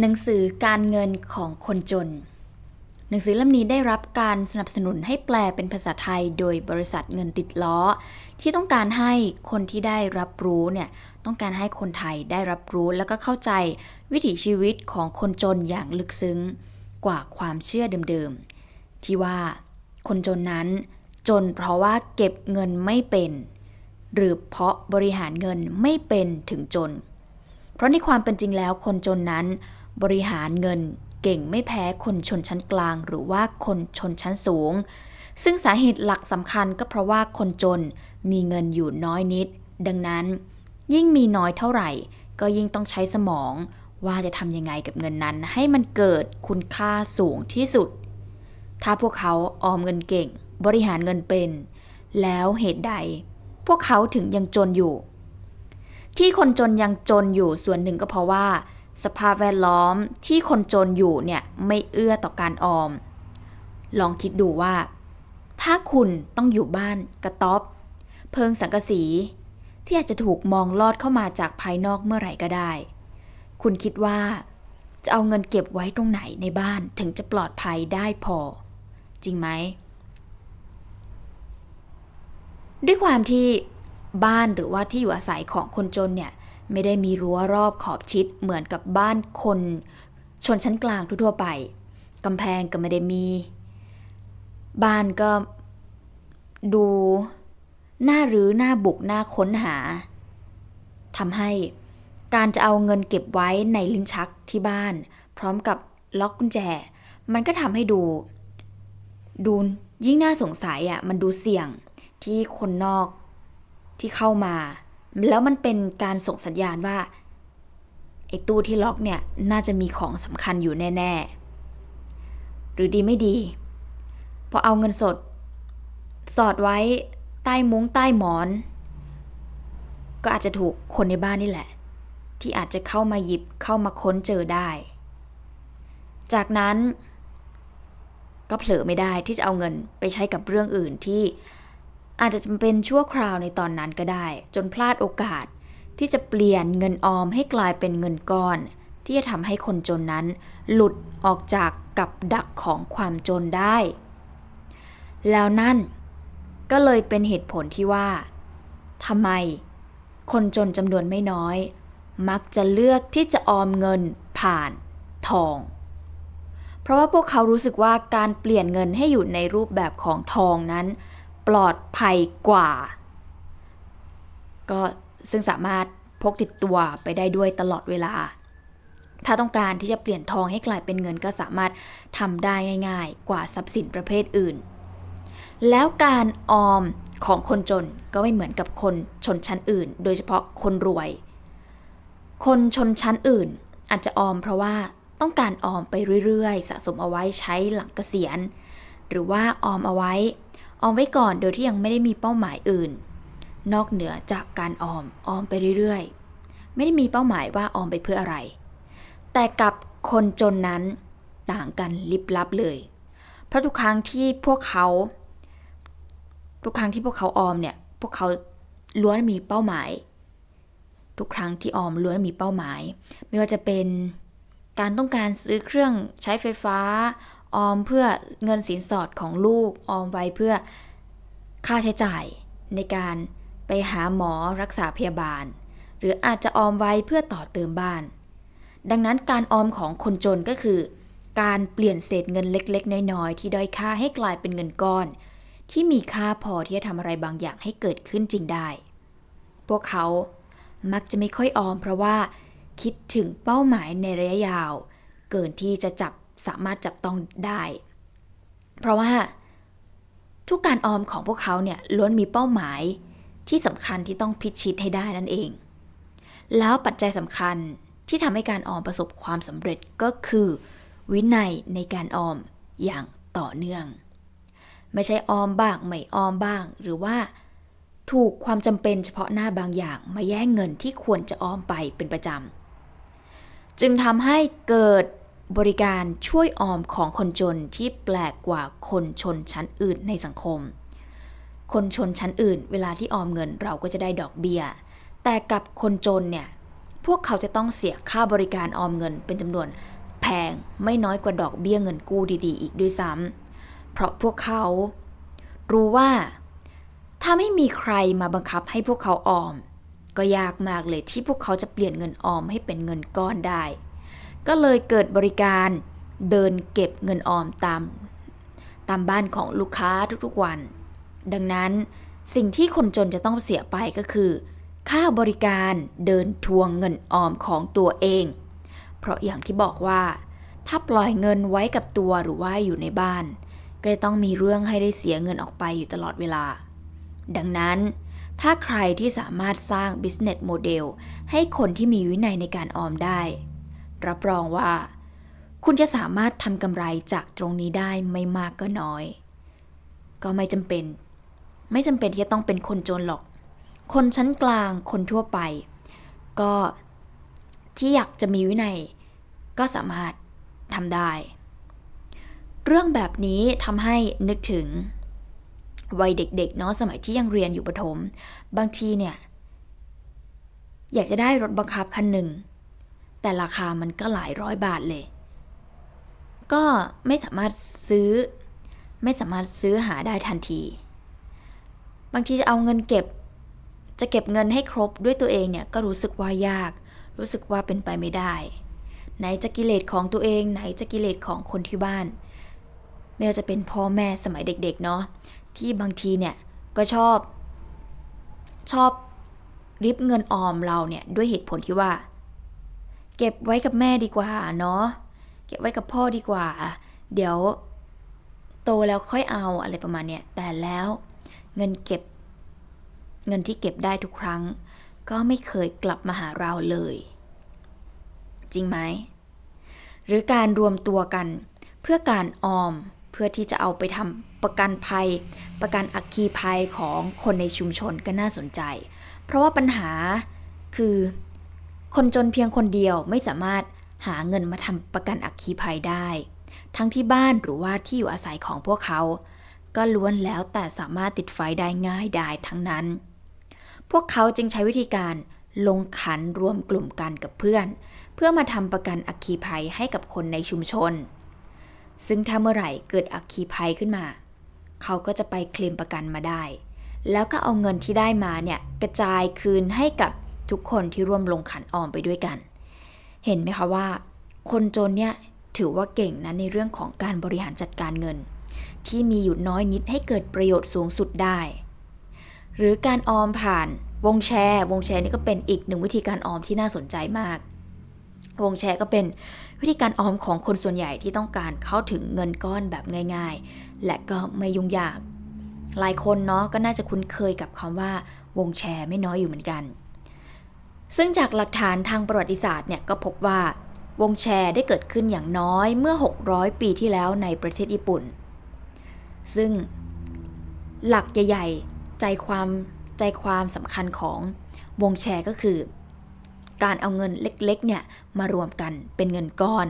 หนังสือการเงินของคนจน หนังสือเล่มนี้ได้รับการสนับสนุนให้แปลเป็นภาษาไทยโดยบริษัทเงินติดล้อ ที่ต้องการให้คนที่ได้รับรู้เนี่ยต้องการให้คนไทยได้รับรู้แล้วก็เข้าใจวิถีชีวิตของคนจนอย่างลึกซึ้ง กว่าความเชื่อเดิมๆ ที่ว่าคนจนนั้น จนเพราะว่าเก็บเงินไม่เป็น หรือเพราะบริหารเงินไม่เป็นถึงจน เพราะในความเป็นจริงแล้วคนจนนั้น บริหารเงินเก่งไม่แพ้คนชนชั้นกลาง หรือว่าคนชนชั้นสูง ซึ่งสาเหตุหลักสำคัญก็เพราะว่าคนจนมีเงินอยู่น้อยนิด ดังนั้น ยิ่งมีน้อยเท่าไหร่ ก็ยิ่งต้องใช้สมองว่าจะทำยังไงกับเงินนั้น ให้มันเกิดคุณค่าสูงที่สุด ถ้าพวกเขาออมเงินเก่ง บริหารเงินเป็น แล้วเหตุใด พวกเขาถึงยังจนอยู่ ที่คนจนยังจนอยู่ส่วนหนึ่งก็เพราะว่า สภาพแวดล้อมที่คนจนอยู่เนี่ยไม่เอื้อต่อการออม ลองคิดดูว่า ถ้าคุณต้องอยู่บ้านกระต๊อบ เพิงสังกะสี ที่อาจจะถูกมองลอดเข้ามาจากภายนอกเมื่อไหร่ก็ได้ คุณคิดว่า จะเอาเงินเก็บไว้ตรงไหนในบ้านถึงจะปลอดภัยได้พอ จริงไหม ด้วยความที่บ้านหรือว่าที่อยู่อาศัยของคนจนเนี่ย ไม่ได้มีรั้วรอบขอบชิดเหมือนกับบ้านคน ชนชั้นกลางทั่วๆไปกำแพงก็ไม่ได้มี บ้านก็ดูหน้ารื้อหน้าบุกหน้าค้นหาทำให้การจะเอาเงินเก็บไว้ในลิ้นชักที่บ้าน พร้อมกับล็อกกุญแจ มันก็ทำให้ดู ดูยิ่งน่าสงสัยอะมันดูเสี่ยงที่คนนอกที่เข้ามา แล้วมันเป็นการส่งสัญญาณว่าไอ้ตู้ที่ล็อกเนี่ยน่าจะมีของสำคัญอยู่แน่ ๆ หรือดีไม่ดี พอเอาเงินสด สอดไว้ใต้มุ้งใต้หมอน ก็อาจจะถูกคนในบ้านนี่แหละ ที่อาจจะเข้ามาหยิบเข้ามาค้นเจอได้ จากนั้น ก็เผลอไม่ได้ที่จะเอาเงินไปใช้กับเรื่องอื่นที่ อาจจะเป็นชั่วคราวในตอนนั้นก็ได้ จนพลาดโอกาส ที่จะเปลี่ยนเงินออมให้กลายเป็นเงินก้อน ที่จะทำให้คนจนนั้น หลุดออกจากกับดักของความจนได้ แล้วนั่น ก็เลยเป็นเหตุผลที่ว่าทำไม คนจนจำนวนไม่น้อย มักจะเลือกที่จะออมเงินผ่านทอง เพราะว่าพวกเขารู้สึกว่าการเปลี่ยนเงินให้อยู่ในรูปแบบของทองนั้น ปลอดภัยกว่า ก็ซึ่งสามารถพกติดตัวไปได้ด้วยตลอดเวลา ถ้าต้องการที่จะเปลี่ยนทองให้กลายเป็นเงินก็สามารถทำได้ง่ายๆ กว่าทรัพย์สินประเภทอื่น แล้วการออมของคนจนก็ไม่เหมือนกับคนชนชั้นอื่น โดยเฉพาะคนรวย คนชนชั้นอื่นอาจจะออมเพราะว่าต้องการออมไปเรื่อยๆ สะสมเอาไว้ใช้หลังเกษียณ หรือว่าออมเอาไว้ ออมไว้ก่อนโดยที่ยังไม่ได้มีเป้าหมายอื่น นอกเหนือจากการออมออมไปเรื่อยๆ ไม่ได้มีเป้าหมายว่าออมไปเพื่ออะไร แต่กับคนจนนั้นต่างกันลิบลับเลย เพราะทุกครั้งที่พวกเขา ทุกครั้งที่พวกเขาออมเนี่ยพวกเขาล้วนมีเป้าหมาย ทุกครั้งที่ออมล้วนมีเป้าหมาย ไม่ว่าจะเป็นการต้องการซื้อเครื่องใช้ไฟฟ้า ออมเพื่อเงินสินสอดของลูก ออมไว้เพื่อค่าใช้จ่ายในการไปหาหมอรักษาพยาบาล หรืออาจจะออมไว้เพื่อต่อเติมบ้าน ดังนั้นการออมของคนจนก็คือ การเปลี่ยนเศษเงินเล็กๆ น้อยๆ ที่ด้อยค่าให้กลายเป็นเงินก้อน ที่มีค่าพอที่จะทำอะไรบางอย่างให้เกิดขึ้นจริงได้ พวกเขามักจะไม่ค่อยออมเพราะว่า คิดถึงเป้าหมายในระยะยาว เกินที่จะจับ สามารถจับต้องได้ เพราะว่าทุกการออมของพวกเขาเนี่ยล้วนมีเป้าหมายที่สำคัญที่ต้องพิชิตให้ได้นั่นเอง แล้วปัจจัยสำคัญที่ทำให้การออมประสบความสำเร็จก็คือ วินัยในการออมอย่างต่อเนื่อง ไม่ใช่ออมบ้างไม่ออมบ้าง หรือว่า ถูกความจำเป็นเฉพาะหน้าบางอย่างมาแย่งเงินที่ควรจะออมไปเป็นประจำ จึงทำให้เกิด บริการช่วยออมของคนจนที่แปลกกว่าคนชนชั้นอื่นในสังคม คนชนชั้นอื่น เวลาที่ออมเงินเราก็จะได้ดอกเบี้ย แต่กับคนจนเนี่ย พวกเขาจะต้องเสียค่าบริการออมเงินเป็นจำนวนแพงไม่น้อยกว่าดอกเบี้ยเงินกู้ดีๆ อีกด้วยซ้ำเพราะพวกเขารู้ว่า ถ้าไม่มีใครมาบังคับให้พวกเขาออม ก็ยากมากเลยที่พวกเขาจะเปลี่ยนเงินออมให้เป็นเงินก้อนได้ ก็เลยเกิดบริการเดินเก็บเงินออมตามตามบ้านของลูกค้าทุกๆวัน ดังนั้นสิ่งที่คนจนจะต้องเสียไปก็คือ ค่าบริการเดินทวงเงินออมของตัวเอง เพราะอย่างที่บอกว่า ถ้าปล่อยเงินไว้กับตัวหรือว่าอยู่ในบ้าน ก็จะต้องมีเรื่องให้ได้เสียเงินออกไปอยู่ตลอดเวลา ดังนั้น ถ้าใครที่สามารถสร้าง business model ให้คนที่มีวินัยในการออมได้ รับรองว่า คุณจะสามารถทำกำไรจากตรงนี้ได้ไม่มากก็น้อย ก็ไม่จำเป็น ไม่จำเป็นที่จะต้องเป็นคนจนหรอก คนชั้นกลางคนทั่วไป ก็ที่อยากจะมีวินัย ก็สามารถทำได้ เรื่องแบบนี้ทำให้นึกถึงวัยเด็กๆเนาะสมัยที่ยังเรียนอยู่ประถม บางทีเนี่ย อยากจะได้รถบังคับคันหนึ่ง แต่ราคามันก็หลายร้อยบาทเลย ก็ไม่สามารถซื้อ ไม่สามารถซื้อหาได้ทันที บางทีจะเอาเงินเก็บ จะเก็บเงินให้ครบด้วยตัวเองเนี่ยก็รู้สึกว่ายาก รู้สึกว่าเป็นไปไม่ได้ ไหนจะกิเลสของตัวเอง ไหนจะกิเลสของคนที่บ้าน ไม่ว่าจะเป็นพ่อแม่สมัยเด็กๆเนาะที่บางทีเนี่ยก็ชอบ ชอบริบเงินออมเราเนี่ยด้วยเหตุผลที่ว่า เก็บไว้กับแม่ดีกว่าเนาะเก็บไว้กับพ่อดีกว่า เดี๋ยวโตแล้วค่อยเอาอะไรประมาณเนี้ยแต่แล้วเงินเก็บ เงินที่เก็บได้ทุกครั้ง ก็ไม่เคยกลับมาหาเราเลย จริงไหม หรือการรวมตัวกัน เพื่อการออมเพื่อที่จะเอาไปทำประกันภัย ประกันอัคคีภัยของคนในชุมชนก็น่าสนใจ เพราะว่าปัญหาคือ คนจนเพียงคนเดียวไม่สามารถหาเงินมาทำประกันอัคคีภัยได้ ทั้งที่บ้านหรือว่าที่อยู่อาศัยของพวกเขา ก็ล้วนแล้วแต่สามารถติดไฟได้ง่ายดายทั้งนั้น พวกเขาจึงใช้วิธีการลงขันรวมกลุ่มกันกับเพื่อน เพื่อมาทำประกันอัคคีภัยให้กับคนในชุมชน ซึ่งถ้าเมื่อไหร่เกิดอัคคีภัยขึ้นมา เขาก็จะไปเคลมประกันมาได้ แล้วก็เอาเงินที่ได้มาเนี่ยกระจายคืนให้กับ ทุกคนที่ร่วมลงขันออมไปด้วยกัน เห็นไหมคะว่า คนจนเนี่ยถือว่าเก่งนะในเรื่องของการบริหารจัดการเงิน ที่มีอยู่น้อยนิดให้เกิดประโยชน์สูงสุดได้ หรือการออมผ่านวงแชร์ วงแชร์นี่ก็เป็นอีกหนึ่งวิธีการออมที่น่าสนใจมาก วงแชร์ก็เป็นวิธีการออมของคนส่วนใหญ่ที่ต้องการเข้าถึงเงินก้อนแบบง่าย ๆ และก็ไม่ยุ่งยาก หลายคนเนาะก็น่าจะคุ้นเคยกับคำว่าวงแชร์ไม่น้อยอยู่เหมือนกัน ซึ่งจากหลักฐานทางประวัติศาสตร์เนี่ยก็พบว่าวงแชร์ได้เกิดขึ้นอย่างน้อยเมื่อ 600 ปีที่แล้วในประเทศญี่ปุ่น ซึ่งหลักใหญ่ๆ ใจความใจความสำคัญของวงแชร์ก็คือ การเอาเงินเล็กๆเนี่ยมารวมกันเป็นเงินก้อน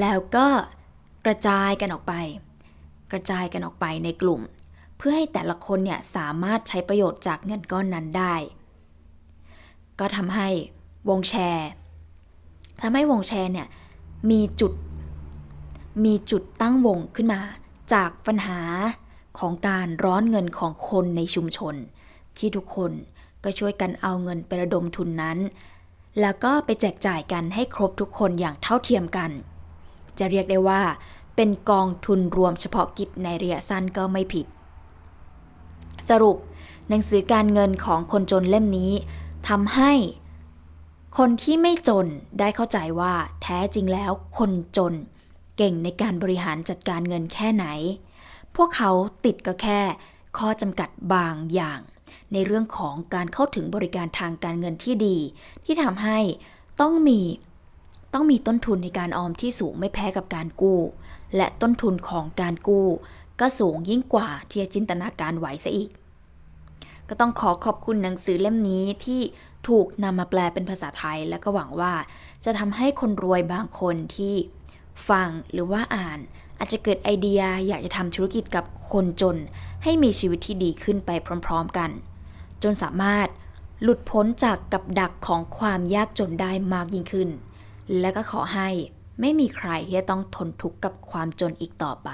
แล้วก็กระจายกันออกไป กระจายกันออกไปในกลุ่ม เพื่อให้แต่ละคนเนี่ยสามารถใช้ประโยชน์จากเงินก้อนนั้นได้ ก็ทำให้วงแชร์ทำให้วงแชร์เนี่ยมีจุดมีจุดตั้งวงขึ้นมา จากปัญหาของการร้อนเงินของคนในชุมชน ที่ทุกคนก็ช่วยกันเอาเงินไประดมทุนนั้น แล้วก็ไปแจกจ่ายกันให้ครบทุกคนอย่างเท่าเทียมกัน จะเรียกได้ว่า เป็นกองทุนรวมเฉพาะกิจในระยะสั้นก็ไม่ผิด สรุป หนังสือการเงินของคนจนเล่มนี้ ทำให้คนที่ไม่จนได้เข้าใจว่าแท้จริงแล้วคนจนเก่งในการบริหารจัดการเงินแค่ไหน พวกเขาติดก็แค่ ข้อจำกัดบางอย่าง ในเรื่องของการเข้าถึงบริการทางการเงินที่ดี ที่ทำให้ต้องมีต้องมีต้นทุนในการออมที่สูงไม่แพ้กับการกู้ และต้นทุนของการกู้ ก็สูงยิ่งกว่าที่จะจินตนาการไหวซะอีก ก็ต้องขอขอบคุณหนังสือเล่มนี้ที่ถูกนำมาแปลเป็นภาษาไทย และก็หวังว่าจะทำให้คนรวยบางคนที่ฟังหรือว่าอ่าน อาจจะเกิดไอเดียอยากจะทำธุรกิจกับคนจน ให้มีชีวิตที่ดีขึ้นไปพร้อม ๆกัน จนสามารถหลุดพ้นจากกับดักของความยากจนได้มากยิ่งขึ้น และก็ขอให้ไม่มีใครที่จะต้องทนทุกข์กับความจนอีกต่อไป